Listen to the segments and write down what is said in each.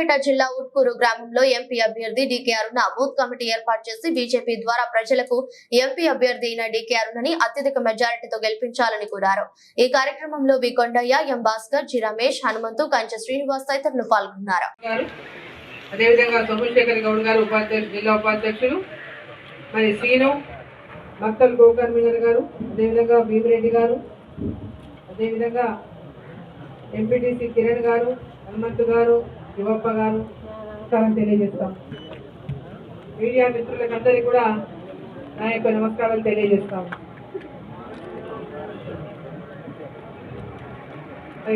Narayanpet జిల్లా ఉట్కూరు గ్రామంలో MP అభ్యర్థి డికే అరుణ బూత్ కమిటీ ఏర్పాటు చేసి బీజేపీ ద్వారా ప్రజలకు ఎంపీ అభ్యర్థి అయిన డికే అరుణని అత్యధిక మెజారిటీతో గెలిపించాలని కోరారు. ఈ కార్యక్రమంలో V Kondayya M. Bhaskar G. Ramesh Hanumanthu Kanche Srinivas తదితరులు పాల్గొన్నారు. అదేవిధంగా సోమశేఖర్ గౌడ్ గారు ఉపాధ్యక్షులు జిల్లా ఉపాధ్యక్షులు మరి సీను మక్తల్ గోకర్ మీనర్ గారు అదేవిధంగా భీమిరెడ్డి గారు అదేవిధంగా ఎంపీటీసీ కిరణ్ గారు హనుమంతు గారు శివప్ప గారు నమస్కారం తెలియజేస్తాం. మీడియా మిత్రులకు అందరికీ కూడా నా యొక్క నమస్కారాలు తెలియజేస్తాం.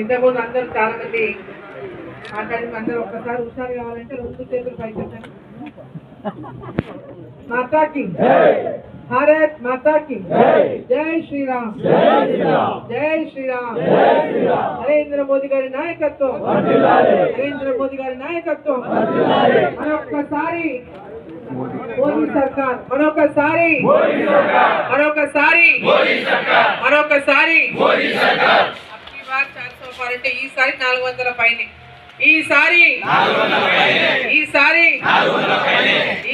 ఇంతకుముందు అందరూ చాలా మంది మాట్లాడి అందరూ ఒక్కసారి హుషారు కావాలంటే రెండు చేతులు పైకి మాతాకి భారత్ మాతాకి జై శ్రీరామ్. జై శ్రీరామ్. నరేంద్ర మోదీ గారి నాయకత్వం. నరేంద్ర మోదీ గారి నాయకత్వం. మరొక్కసారి మోదీ సర్కార్. మరొకసారి మరొకసారి మరొకసారి అంటే ఈసారి నాలుగు వందల పైనే. ఈసారి ఈసారి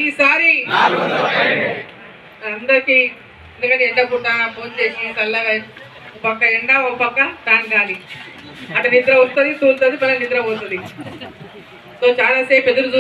ఈసారి అందరికి ఎందుకంటే ఎండ పూట ఫోన్ చేసి చల్లగా ఒక పక్క ఎండ ఒక పక్క ఫ్యాన్ గాలి. అటు నిద్ర వస్తుంది తూలుతుంది మళ్ళీ నిద్ర పోతుంది. సో చాలాసేపు ఎదురు చూ